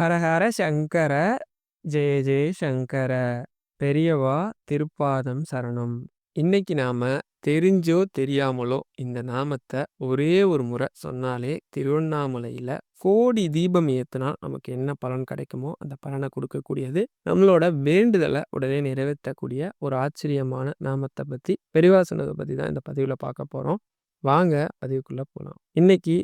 ஹரஹர சங்கர ஜெய ஜெய சங்கர பெரியவா திருப்பாதம் சரணம். இன்னைக்கு நாம தெரிஞ்சோ தெரியாமலோ இந்த நாமத்தை ஒரே ஒரு முறை சொன்னாலே திருவண்ணாமலையில கோடி தீபம் ஏத்துனா நமக்கு என்ன பலன் கிடைக்குமோ அந்த பலனை கொடுக்கக்கூடியது நம்மளோட வேண்டுதலை உடனே நிறைவேற்றக்கூடிய ஒரு ஆச்சரியமான நாமத்தை பத்தி பெரியவா சொன்னதை பத்தி தான் இந்த பதிவுல பார்க்க போறோம். வாங்க பதிவுக்குள்ள போகலாம் இன்னைக்கு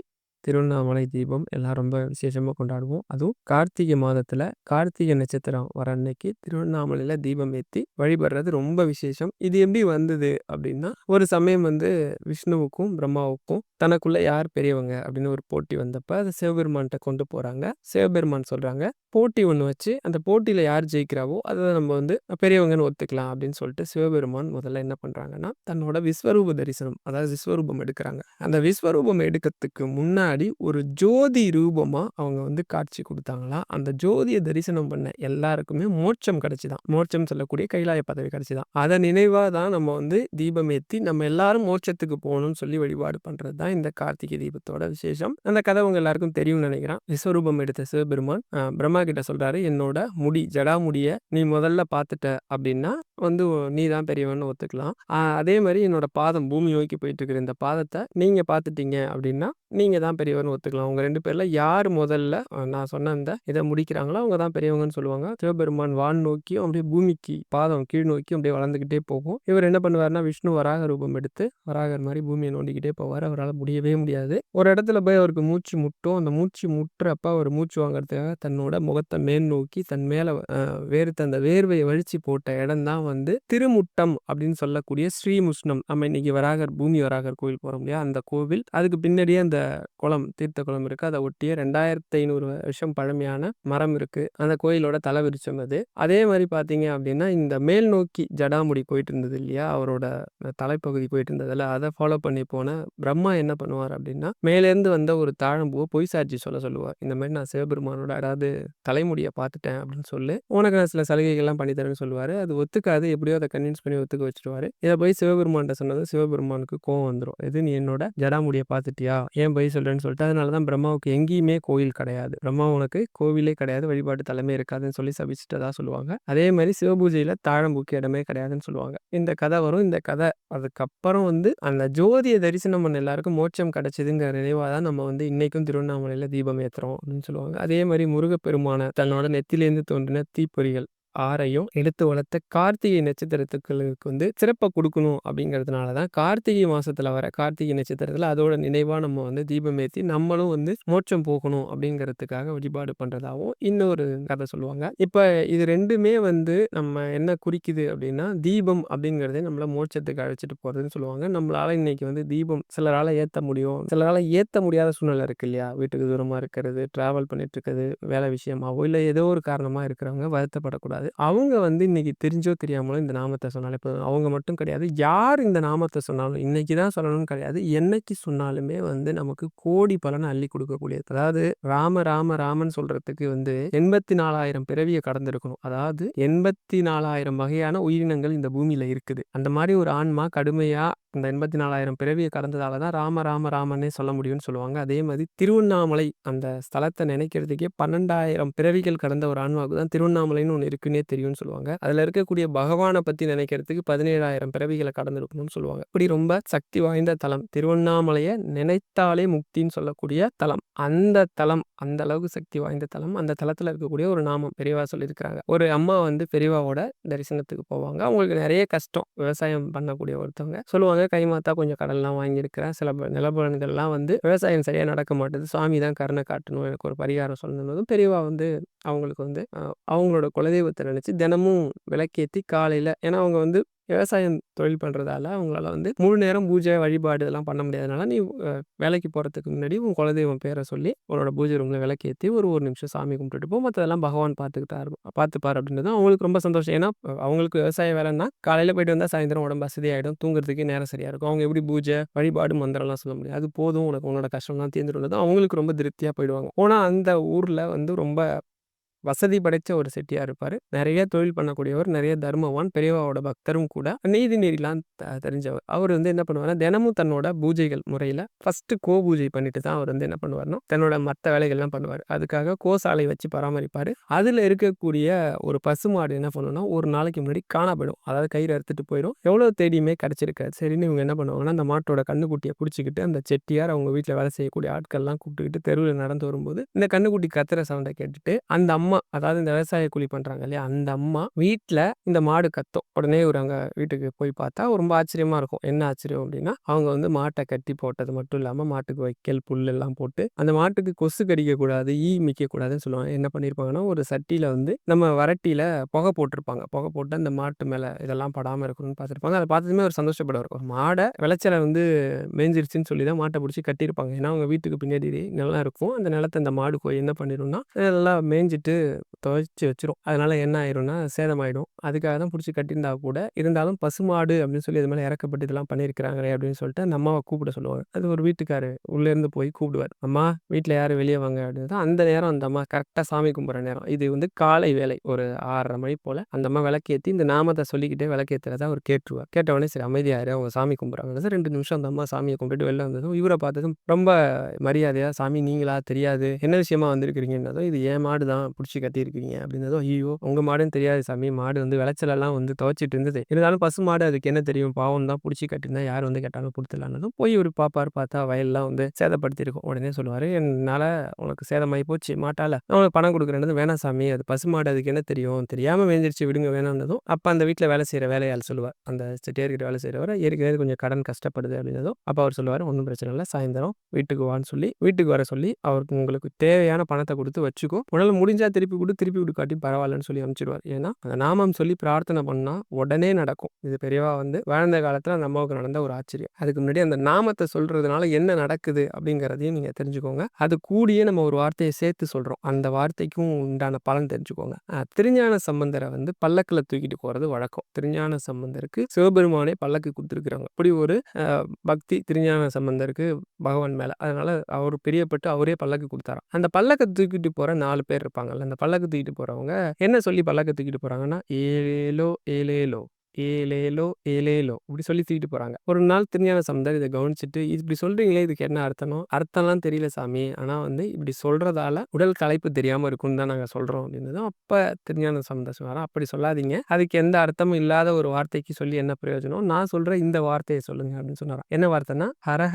திருவண்ணாமலை தீபம் எல்லாம் ரொம்ப விசேஷமாக கொண்டாடுவோம். அதுவும் கார்த்திகை மாதத்தில் கார்த்திகை நட்சத்திரம் வர அன்னைக்கு திருவண்ணாமலையில் தீபம் ஏற்றி வழிபடுறது ரொம்ப விசேஷம். இது எப்படி வந்தது அப்படின்னா ஒரு சமயம் வந்து விஷ்ணுவுக்கும் பிரம்மாவுக்கும் தனக்குள்ள யார் பெரியவங்க அப்படின்னு ஒரு போட்டி வந்தப்ப அதை சிவபெருமான்கிட்ட கொண்டு போகிறாங்க சிவபெருமான் சொல்கிறாங்க போட்டி ஒன்று வச்சு அந்த போட்டியில் யார் ஜெயிக்கிறாவோ அதை நம்ம வந்து பெரியவங்கன்னு ஒத்துக்கலாம் அப்படின்னு சொல்லிட்டு சிவபெருமான் முதல்ல என்ன பண்ணுறாங்கன்னா தன்னோட விஸ்வரூப தரிசனம் அதாவது விஸ்வரூபம் எடுக்கிறாங்க. அந்த விஸ்வரூபம் எடுக்கிறதுக்கு முன்னாடி முன்னாடி ஒரு ஜோதி ரூபமாக அவங்க வந்து காட்சி கொடுத்தாங்களா? அந்த ஜோதியை தரிசனம் பண்ண எல்லாருக்குமே மோட்சம் கிடைச்சிதான். மோட்சம் சொல்லக்கூடிய கைலாய பதவி கிடைச்சிதான். அதை நினைவாக தான் நம்ம வந்து தீபம் ஏற்றி நம்ம எல்லாரும் மோட்சத்துக்கு போகணும்னு சொல்லி வழிபாடு பண்ணுறது தான் இந்த கார்த்திகை தீபத்தோட விசேஷம். அந்த கதை உங்க எல்லாருக்கும் தெரியும்னு நினைக்கிறேன். விஸ்வரூபம் எடுத்த சிவபெருமான் பிரம்மா கிட்ட சொல்றாரு என்னோட முடி ஜடா முடிய நீ முதல்ல பார்த்துட்ட அப்படின்னா வந்து நீ தான் பெரியவன் ஒத்துக்கலாம். அதே மாதிரி என்னோட பாதம் பூமி நோக்கி போயிட்டு இருக்கிற இந்த பாதத்தை நீங்க பார்த்துட்டீங்க அப்படின்னா நீங்க தான் பெரியவர்னு ஒத்துக்கலாம். அவங்க ரெண்டு பேர்ல யார் முதல்ல நான் சொன்ன அந்த இதை முடிக்கிறாங்களோ, அவங்க தான் பெரியவங்கன்னு சொல்லுவாங்க. சிவபெருமான் வான் நோக்கியும், அப்படியே பூமிக்கு பாதம் கீழ் நோக்கி அப்படியே வளர்ந்துக்கிட்டே போகும். இவர் என்ன பண்ணுவாருன்னா, விஷ்ணு வராக ரூபம் எடுத்து, வராகர் மாதிரி பூமியை நோண்டிக்கிட்டே போவார் அவரால் முடியவே முடியாது. ஒரு இடத்துல போய் அவருக்கு மூச்சு முட்டும். அந்த மூச்சு முட்டுறப்ப அவர் மூச்சு வாங்குறதுக்காக தன்னோட முகத்தை மேல் நோக்கி, தன் மேல வேர்த்த அந்த வேர்வையை வழிச்சு போட்ட இடம் தான் வந்து திருமுட்டம் அப்படின்னு சொல்லக்கூடிய ஸ்ரீமுஷ்ணம். நம்ம இன்னைக்கு வராகர் பூமி வராகர் கோவில் போறோம் இல்லையா? அந்த கோவில். அதுக்கு பின்னாடியே அந்த குளம் தீர்த்த குளம் இருக்கு. அதை ஒட்டிய ரெண்டாயிரத்தி ஐநூறு வருஷம் பழமையான மரம் இருக்கு. அந்த கோயிலோட தலை விரிச்சம் அது. அதே மாதிரி பார்த்தீங்க அப்படின்னா, இந்த மேல் நோக்கி ஜடாமுடி போயிட்டு இருந்தது இல்லையா? அவரோட தலைப்பகுதி போயிட்டு இருந்ததுல, அதை ஃபாலோ பண்ணி போன பிரம்மா என்ன பண்ணுவார் அப்படின்னா, மேலேருந்து வந்த ஒரு தாழம்பூவை பொய் சாட்சி சொல்ல சொல்லுவார். இந்த மாதிரி நான் சிவபெருமானோட அதாவது தலைமுடியை பார்த்துட்டேன் அப்படின்னு சொல்லி உனக்கு நான் சில சலுகைகள்லாம் பண்ணி தரேன்னு சொல்லுவாரு. அது ஒத்துக்காது. எப்படியோ அதை கன்வின்ஸ் பண்ணி ஒத்துக்க வச்சிருவாரு இதை போய் சிவபெருமான்கிட்ட சொன்னது சிவபெருமானுக்கு கோவம் வந்துடும் எது நீ என்னோட ஜடாமுடியை பார்த்துட்டியா? ஏன் பொய் இருக்கிறேன்னு சொல்லிட்டு அதனால தான் பிரம்மாவுக்கு எங்கேயுமே கோயில் கிடையாது. பிரம்மா உனக்கு கோவிலே கிடையாது. வழிபாட்டு தலைமை இருக்காதுன்னு சொல்லி சபிச்சுட்டதா சொல்லுவாங்க. அதே மாதிரி சிவபூஜையில தாழம்பூக்கு இடமே கிடையாதுன்னு சொல்லுவாங்க. இந்த கதை வரும். இந்த கதை அதுக்கப்புறம் வந்து அந்த ஜோதியை தரிசனம் பண்ண எல்லாருக்கும் மோட்சம் கிடைச்சதுங்கிற நினைவாக தான் நம்ம வந்து இன்னைக்கும் திருவண்ணாமலையில தீபம் ஏத்துறோம் அப்படின்னு சொல்லுவாங்க. அதே மாதிரி முருகப்பெருமான தன்னோட நெத்திலேருந்து தோன்றின தீப்பொறிகள் ஆறையும் எடுத்து வளர்த்த கார்த்திகை நட்சத்திரத்துக்களுக்கு வந்து சிறப்பை கொடுக்கணும் அப்படிங்கிறதுனால தான் கார்த்திகை மாசத்துல வர கார்த்திகை நட்சத்திரத்தில் அதோட நினைவாக நம்ம வந்து தீபம் ஏற்றி நம்மளும் வந்து மோட்சம் போகணும் அப்படிங்கிறதுக்காக வழிபாடு பண்ணுறதாகவும் இன்னொரு கதை சொல்லுவாங்க. இப்போ இது ரெண்டுமே வந்து நம்ம என்ன குறிக்குது அப்படின்னா தீபம் அப்படிங்கிறதே நம்மளை மோட்சத்துக்கு அழைச்சிட்டு போகிறதுன்னு சொல்லுவாங்க. நம்மளால இன்னைக்கு வந்து தீபம் சிலரால் ஏற்ற முடியும். சிலரால் ஏற்ற முடியாத சூழ்நிலை இருக்கு இல்லையா? வீட்டுக்கு தூரமாக இருக்கிறது ட்ராவல் பண்ணிட்டு இருக்கிறது வேலை விஷயமாவோ இல்லை ஏதோ ஒரு காரணமாக இருக்கிறவங்க வருத்தப்படக்கூடாது. கிடையாது அவங்க வந்து இன்னைக்கு தெரிஞ்சோ தெரியாமலோ இந்த நாமத்தை சொன்னாலே இப்போ அவங்க மட்டும் கிடையாது. யார் இந்த நாமத்தை சொன்னாலும் இன்னைக்கு தான் சொல்லணும்னு கிடையாது. என்னைக்கு சொன்னாலுமே வந்து நமக்கு கோடி பலனை அள்ளி கொடுக்கக்கூடியது. அதாவது ராம ராம ராமன் சொல்கிறதுக்கு வந்து எண்பத்தி நாலாயிரம் பிறவியை கடந்திருக்கணும். அதாவது எண்பத்தி நாலாயிரம் வகையான உயிரினங்கள் இந்த பூமியில் இருக்குது. அந்த மாதிரி ஒரு ஆன்மா கடுமையாக இந்த எண்பத்தி நாலாயிரம் பிறவியை கடந்ததால தான் ராம ராம ராமனே சொல்ல முடியும்னு சொல்லுவாங்க. அதே மாதிரி திருவண்ணாமலை அந்த ஸ்தலத்தை நினைக்கிறதுக்கே பன்னெண்டாயிரம் பிறவிகள் கடந்த ஒரு ஆன்மாவுக்கு தான் திருவண்ணாமலைன்னு ஒன்று இருக்குன்னே தெரியும்னு சொல்லுவாங்க. அதில் இருக்கக்கூடிய பகவானை பற்றி நினைக்கிறதுக்கு பதினேழாயிரம் பிறவிகளை கடந்திருக்கணும்னு சொல்லுவாங்க. இப்படி ரொம்ப சக்தி வாய்ந்த தலம். திருவண்ணாமலையை நினைத்தாலே முக்தின்னு சொல்லக்கூடிய தலம். அந்த தலம் அந்த அளவுக்கு சக்தி வாய்ந்த தலம். அந்த தலத்தில் இருக்கக்கூடிய ஒரு நாமம் பெரியவா சொல்லியிருக்கிறாங்க. ஒரு அம்மா வந்து பெரியவாவோட தரிசனத்துக்கு போவாங்க. அவங்களுக்கு நிறைய கஷ்டம். விவசாயம் பண்ணக்கூடிய ஒருத்தவங்க சொல்லுவாங்க கைமாத்தா கொஞ்சம் கடல்லாம் வாங்கியிருக்கிறேன். சில நிலபலன்கள்லாம் வந்து விவசாயம் சரியாக நடக்க மாட்டேது. சுவாமி தான் கருணை காட்டணும் எனக்கு ஒரு பரிகாரம் சொல்லணும்னதும் பெரியவா வந்து அவங்களுக்கு வந்து அவங்களோட குலதெய்வத்தை நினச்சி தினமும் விளக்கேற்றி காலையில் ஏன்னா அவங்க வந்து விவசாயம் தொழில் பண்ணுறதால அவங்களால வந்து முழு நேரம் பூஜை வழிபாடு இதெல்லாம் பண்ண முடியாதனால நீ வேலைக்கு போகிறதுக்கு முன்னாடி உன் குலதெய்வம் பேரை சொல்லி உன்னோட பூஜை ரூமில் விளக்கேற்றி ஒரு ஒரு நிமிஷம் சாமி கும்பிட்டுட்டு போ. மற்றதெல்லாம் பகவான் பார்த்துக்கிட்டாரு பார்த்துப்பார் அப்படின்றது அவங்களுக்கு ரொம்ப சந்தோஷம். ஏன்னா அவங்களுக்கு விவசாய வேலைன்னா காலையில் போயிட்டு வந்தால் சாயந்தரம் உடம்பு வசதியாகிடும் தூங்குறதுக்கே நேரம் சரியாக இருக்கும். அவங்க எப்படி பூஜை வழிபாடு மந்திரம்லாம் சொல்ல முடியாது அது போதும். உனக்கு உன்னோட கஷ்டம்லாம் தீர்ந்துருந்தது அவங்களுக்கு ரொம்ப திருப்தியாக போயிடுவாங்க. ஆனால் அந்த ஊரில் வந்து ரொம்ப வசதி படைச்ச ஒரு செட்டியாக இருப்பார் நிறைய தொழில் பண்ணக்கூடியவர், நிறைய தர்மவான், பெரியவாவோட பக்தரும் கூட. நீதி நெறிலாம் த தெரிஞ்சவர். அவர் வந்து என்ன பண்ணுவார்னா தினமும் தன்னோட பூஜைகள் முறையில் ஃபஸ்ட்டு கோ பூஜை பண்ணிட்டு தான் அவர் வந்து என்ன பண்ணுவார்னா தன்னோட மற்ற வேலைகள்லாம் பண்ணுவார் அதுக்காக கோசாலை வச்சு பராமரிப்பார் அதில் இருக்கக்கூடிய ஒரு பசுமாடு என்ன பண்ணும்னா, ஒரு நாளைக்கு முன்னாடி காணப்படும் அதாவது கயிறு அறுத்துட்டு போயிடும் எவ்வளோ தேடியுமே கிடச்சிருக்காரு சரின்னு இவங்க என்ன பண்ணுவாங்கன்னா, அந்த மாட்டோட கண்ணுக்குட்டியை பிடிச்சிக்கிட்டு அந்த செட்டியார் அவங்க வீட்டில் வேலை செய்யக்கூடிய ஆட்கள்லாம் கூப்பிட்டுக்கிட்டு தெருவில் நடந்து வரும்போது, இந்த கண்ணுக்குட்டி கத்துற சவுண்டை கேட்டுட்டு, அந்த அம்மா அதாவது இந்த விவசாய கூலி பண்றாங்க இல்லையா? அந்த அம்மா வீட்டில் இந்த மாடு கத்தும். உடனே ஒரு அங்க வீட்டுக்கு போய் பார்த்தா ரொம்ப ஆச்சரியமா இருக்கும். என்ன ஆச்சரியம் அப்படின்னா அவங்க வந்து மாட்டை கட்டி போட்டது மட்டும் இல்லாம, மாட்டுக்கு வைக்கல், புல் எல்லாம் போட்டு, அந்த மாட்டுக்கு கொசு கடிக்கக்கூடாது, ஈ மிக்க கூடாதுன்னு சொல்லுவாங்க. என்ன பண்ணியிருப்பாங்கன்னா, ஒரு சட்டியில வந்து நம்ம வரட்டியில புகை போட்டிருப்பாங்க. புகை போட்டு அந்த மாட்டு மேல இதெல்லாம் படாம இருக்கணும்னு பார்த்துருப்பாங்க. அதை பார்த்ததுமே ஒரு சந்தோஷப்படுவாரு. ஒரு மாடை விளைச்சல வந்து மேஞ்சிருச்சுன்னு சொல்லி தான் மாட்டை பிடிச்சி கட்டியிருப்பாங்க. ஏன்னா, அவங்க வீட்டுக்கு பின்னாடி நிலம் இருக்கும். அந்த நிலத்தை அந்த மாடு போய் என்ன பண்ணிடும்னா நல்லா மேய்ஞ்சிட்டு துவைச்சி வச்சிரும். அதனால என்ன ஆயிரும்னா, சேதமாயிடும். அதுக்காக தான் புடிச்சு கட்டியிருந்தா கூட, இருந்தாலும் பசுமாடு அப்படின்னு சொல்லி அது மேல இறக்கப்பட்டு இதெல்லாம் பண்ணியிருக்கிறாங்களே அப்படின்னு சொல்லிட்டு அந்த அம்மாவ கூப்பிட சொல்லுவாங்க. அது ஒரு வீட்டுக்காரு உள்ளேருந்து போய் கூப்பிடுவாரு. அம்மா வீட்ல யாரும் வெளிய வாங்க அப்படின்னா அந்த நேரம் அந்த அம்மா கரெக்ட்டா சாமி கும்பிடுற நேரம். இது வந்து காலை வேளை. ஒரு 6:30 மணி போல அந்த அம்மா விளக்கேத்தி இந்த நாமத்த சொல்லிக்கிட்டே விளக்கேத்துறத அவரு கேட்டுருவார். கேட்டவொடனே சரி அமைதியாரு அவங்க சாமி கும்பிடுறாங்கன்னு 2 நிமிஷம் அந்த அம்மா சாமிய கும்பிட்டுட்டு வெளில வந்ததும், இவர பார்த்ததும் ரொம்ப மரியாதையா, சாமி நீங்களா? தெரியாது. என்ன விஷயமா வந்திருக்கிறீங்கன்னதும், இது என் மாடு தான் புடிச்சு பிடிச்சி கட்டியிருக்கீங்க அப்டின்னதும், ஐயோ உங்க மாடுன்னு தெரியாது சாமி. மாடு வந்து விளைச்சலெல்லாம் வந்து துவச்சிட்டு இருந்தது. இருந்தாலும் பசு மாடு அதுக்கு என்ன தெரியும்? பாவம் தான் பிடிச்சி கட்டியிருந்தா யார் வந்து கேட்டாலும் குடுத்துடலான்னதும், போய் ஒரு பாப்பார் பார்த்தா வயல்லாம் வந்து சேதப்படுத்தியிருக்கும். உடனே சொல்லுவார் என்னால் உனக்கு சேதமாகி போச்சு மாட்டால. நான் உனக்கு பணம் கொடுக்குறேன்னு வேணாம் சாமி அது பசு மாடு அதுக்கு என்ன தெரியும்? தெரியாமல் மேய்ஞ்சிருச்சு விடுங்க வேணாம்னதும் அப்போ அந்த வீட்டில் வேலை செய்கிற வேலையால் சொல்லுவார். அந்த செட்டியார்கிட்ட வேலை செய்றவரு, ஏற்கனவே கொஞ்சம் கடன் கஷ்டப்படுது அப்டின்னதும், அப்போ அவர் சொல்லுவார் ஒன்றும் பிரச்சனை இல்லை சாயந்தரம் வீட்டுக்கு வான்னு சொல்லி, வீட்டுக்கு வர சொல்லி, அவருக்கு உங்களுக்கு தேவையான பணத்தை கொடுத்து வச்சுக்கோ. உடல் முடிஞ்சா திருப்பி குடு, திருப்பி குடுக்காட்டி பரவாயில்லன்னு சொல்லி அனுப்பிச்சுருவாரு. ஏன்னா, அந்த நாமம் சொல்லி பிரார்த்தனை பண்ணால் உடனே நடக்கும். இது பெரியவா வந்து வாழ்ந்த காலத்தில் அந்த அம்மாவுக்கு நடந்த ஒரு ஆச்சரியம். அதுக்கு முன்னாடி அந்த நாமத்தை சொல்றதுனால என்ன நடக்குது அப்படிங்கிறதையும் நீங்கள் தெரிஞ்சுக்கோங்க. அது கூடிய நம்ம ஒரு வார்த்தையை சேர்த்து சொல்கிறோம் அந்த வார்த்தைக்கும் உண்டான பலன் தெரிஞ்சுக்கோங்க. திருஞான சம்பந்தரை வந்து பல்லக்கில் தூக்கிட்டு போகிறது வழக்கம். திருஞான சம்பந்தருக்கு சிவபெருமானே பல்லக்கு கொடுத்துருக்குறாங்க அப்படி ஒரு பக்தி திருஞான சம்பந்தருக்கு பகவான் மேலே அதனால அவர் பிரியப்பட்டு அவரே பல்லக்கு கொடுத்தாராம் அந்த பல்லக்க தூக்கிட்டு போகிற நாலு பேர் இருப்பாங்கல்ல. அந்த பல்லக்கு தூக்கிட்டு போகிறவங்க என்ன சொல்லி பல்லக்க தூக்கிட்டு போகிறாங்கன்னா ஏழேலோ ஏழேலோ ஏலேலோ ஏலேலோ இப்படி சொல்லி தூக்கிட்டு போறாங்க. ஒரு நாள் திருஞான சம்பந்தர் இதை கவனிச்சுட்டு, இப்படி சொல்றீங்களே இதுக்கு என்ன அர்த்தம்? அர்த்தம்லாம் தெரியல சாமி. ஆனா வந்து இப்படி சொல்றதால உடல் களைப்பு தெரியாம இருக்கும்னு தான் நாங்க சொல்றோம் அப்படின்னதும் அப்ப திருஞான சம்பந்தர் சொன்னாராம், அப்படி சொல்லாதீங்க. அதுக்கு எந்த அர்த்தமும் இல்லாத ஒரு வார்த்தைக்கு சொல்லி என்ன பிரயோஜனம்? நான் சொல்ற இந்த வார்த்தையை சொல்லுங்க அப்படின்னு சொன்னாராம். என்ன வார்த்தைன்னா, ஹரா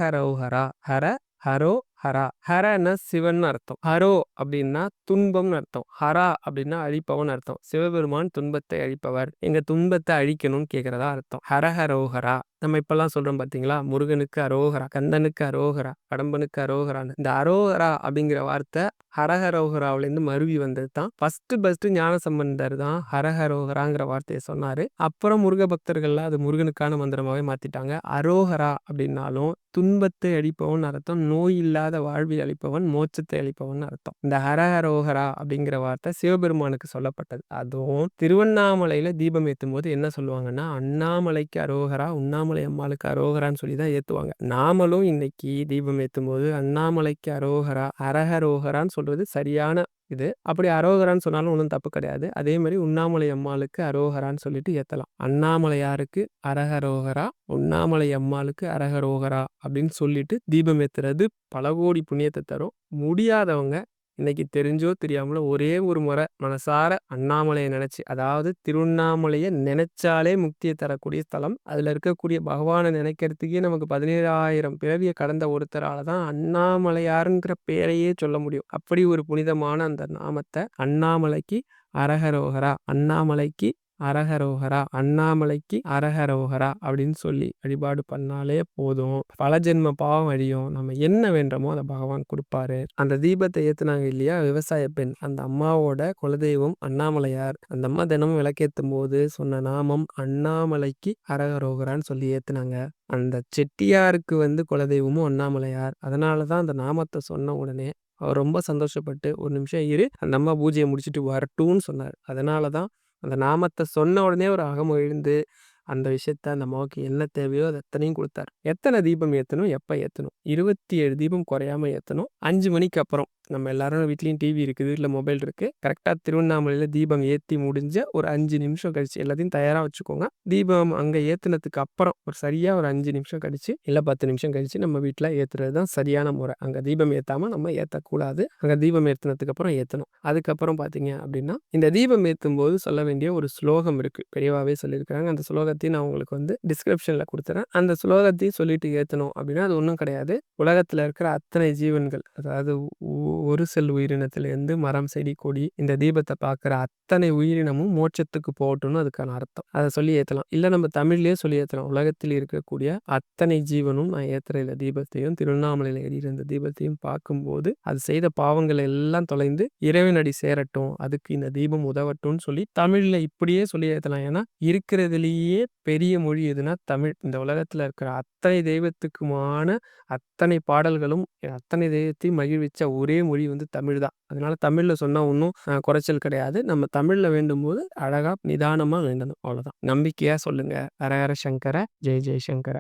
ஹர ஹரோ ஹரா. ஹரன்னா சிவன் அர்த்தம். ஹரோ அப்படின்னா துன்பம்னு அர்த்தம். ஹரா அப்படின்னா அழிப்பவன் அர்த்தம். சிவபெருமான் துன்பத்தை அழிப்பவர். எங்க துன்பத்தை அழிக்கணும்னு கேட்கிறதா அர்த்தம். ஹரஹரோஹரா. நம்ம இப்பெல்லாம் சொல்றோம் பார்த்தீங்களா? முருகனுக்கு அரோகரா, கந்தனுக்கு அரோகரா, கடம்பனுக்கு அரோகரான்னு. இந்த அரோகரா அப்படிங்கிற வார்த்தை ஹரஹரோகராவுலேருந்து மருவி வந்தது தான். ஃபர்ஸ்ட்டு ஃபர்ஸ்ட்டு ஞானசம்பந்தர் தான் ஹரஹரோகராங்கிற வார்த்தையை சொன்னாரு. அப்புறம் முருக பக்தர்கள்லாம் அது முருகனுக்கான மந்திரமாவே மாத்திட்டாங்க. அரோகரா அப்படின்னாலும் துன்பத்தை அழிப்பவன் அர்த்தம். நோய் இல்லாத வாழ்வை அளிப்பவன், மோட்சத்தை அளிப்பவன் அர்த்தம். இந்த ஹரஹரோஹரா அப்படிங்கிற வார்த்தை சிவபெருமானுக்கு சொல்லப்பட்டது. அதுவும் திருவண்ணாமலையில தீபம் ஏத்தும்போது என்ன சொல்லுவாங்கன்னா, அண்ணாமலைக்கு அரோகரா, உண்ணாமலை அம்மாளுக்கு அரோகரான்னு சொல்லி தான் ஏற்றுவாங்க நாமளும் இன்னைக்கு தீபம் ஏற்றும் போது அண்ணாமலைக்கு அரோகரா, அரஹரோகரான்னு சொல்றது சரியான இது. அப்படி அரோகரான்னு சொன்னாலும் ஒன்றும் தப்பு கிடையாது. அதே மாதிரி உண்ணாமலை அம்மாளுக்கு அரோகரான்னு சொல்லிட்டு ஏற்றலாம் அண்ணாமலையாருக்கு அரகரோகரா உண்ணாமலை அம்மாளுக்கு அரஹரோகரா அப்படின்னு சொல்லிட்டு தீபம் ஏத்துறது பல கோடி புண்ணியத்தை தரும். முடியாதவங்க இன்னைக்கு தெரிஞ்சோ தெரியாமலோ ஒரே ஒரு முறை மனசார அண்ணாமலையை நெனச்சு, அதாவது திருவண்ணாமலையை நினைச்சாலே முக்தியை தரக்கூடிய ஸ்தலம். அதுல இருக்கக்கூடிய பகவானை நினைக்கிறதுக்கே நமக்கு பதினேழாயிரம் பிறவியை கடந்த ஒருத்தரால தான் அண்ணாமலையாருங்கிற பேரையே சொல்ல முடியும். அப்படி ஒரு புனிதமான அந்த நாமத்தை அண்ணாமலைக்கு அரகரோகரா அண்ணாமலைக்கு அரகரோகரா அண்ணாமலைக்கு அரஹரோகரா அப்படின்னு சொல்லி வழிபாடு பண்ணாலே போதும். பல ஜென்ம பாவம் அழியும். நம்ம என்ன வேண்டுமோ அதை பகவான் கொடுப்பாரு அந்த தீபத்தை ஏத்துனாங்க இல்லையா? விவசாய பெண். அந்த அம்மாவோட குலதெய்வம் அண்ணாமலையார். அந்த அம்மா தினமும் விளக்கேத்தும்போது சொன்ன நாமம் அண்ணாமலைக்கு அரகரோகரான்னு சொல்லி ஏத்துனாங்க. அந்த செட்டியாருக்கு வந்து குலதெய்வமும் அண்ணாமலையார். அதனால தான் அந்த நாமத்தை சொன்ன உடனே அவர் ரொம்ப சந்தோஷப்பட்டு, "ஒரு நிமிஷம் இரு. அந்த அம்மா பூஜையை முடிச்சுட்டு வரட்டும்னு" சொன்னார் அதனால தான் அந்த நாமத்த சொன்ன உடனே அவர் அகமகிழ்ந்து அந்த விஷயத்த அந்த அம்மாவுக்கு என்ன தேவையோ அது எத்தனையும் கொடுத்தாரு. எத்தனை தீபம் ஏற்றணும் எப்போ ஏற்றணும் இருபத்தி ஏழு தீபம் குறையாம ஏற்றணும் அஞ்சு மணிக்கு அப்புறம். நம்ம எல்லாரும் வீட்லேயும் டிவி இருக்குது, இல்லை மொபைல் இருக்குது கரெக்டாக திருவண்ணாமலையில் தீபம் ஏற்றி முடிஞ்ச ஒரு அஞ்சு நிமிஷம் கழிச்சு எல்லாத்தையும் தயாராக வச்சுக்கோங்க. தீபம் அங்கே ஏத்துனதுக்கு அப்புறம் ஒரு சரியாக ஒரு அஞ்சு நிமிஷம் கழிச்சு, இல்லை பத்து நிமிஷம் கழிச்சு நம்ம வீட்டில் ஏற்றுறது தான் சரியான முறை. அங்கே தீபம் ஏற்றாமல் நம்ம ஏற்றக்கூடாது அங்கே தீபம் ஏற்றினதுக்கு அப்புறம் ஏற்றணும் அதுக்கப்புறம் பார்த்தீங்க அப்படின்னா இந்த தீபம் ஏற்றும் போது சொல்ல வேண்டிய ஒரு ஸ்லோகம் இருக்குது பெரியவாவே சொல்லியிருக்காங்க. அந்த ஸ்லோகத்தையும் நான் உங்களுக்கு வந்து டிஸ்கிரிப்ஷனில் கொடுத்துறேன் அந்த ஸ்லோகத்தையும் சொல்லிட்டு ஏற்றணும் அப்படின்னா அது ஒன்றும் கிடையாது. உலகத்தில் இருக்கிற அத்தனை ஜீவன்கள், அதாவது ஒரு செல் உயிரினத்திலேருந்து மரம், செடி, கொடி இந்த தீபத்தை பார்க்குற அத்தனை உயிரினமும் மோட்சத்துக்கு போகட்டும்னு அதுக்கான அர்த்தம். அதை சொல்லி ஏற்றலாம் இல்லை நம்ம தமிழ்லேயே சொல்லி ஏற்றலாம் உலகத்தில் இருக்கக்கூடிய அத்தனை ஜீவனும் நான் ஏற்றுற இந்த தீபத்தையும், திருவண்ணாமலையில் எரியிற இந்த தீபத்தையும் பார்க்கும்போது, அது செய்த பாவங்களை எல்லாம் தொலைந்து இறைவனடி சேரட்டும். அதுக்கு இந்த தீபம் உதவட்டும்னு சொல்லி தமிழில் இப்படியே சொல்லி ஏற்றலாம் ஏன்னா, இருக்கிறதுலேயே பெரிய மொழி எதுனா தமிழ். இந்த உலகத்தில் இருக்கிற அத்தனை தெய்வத்துக்குமான அத்தனை பாடல்களும், அத்தனை தெய்வத்தையும் மகிழ்விச்ச ஒரே மொழி வந்து தமிழ் தான். அதனால தமிழ்ல சொன்னா ஒன்றும் குறைச்சல் கிடையாது. நம்ம தமிழ்ல வேண்டும்போது அழகா நிதானமா வேண்டணும். அவ்வளோதான். நம்பிக்கையா சொல்லுங்க. ஹர ஹர சங்கர, ஜெய் ஜெய்சங்கர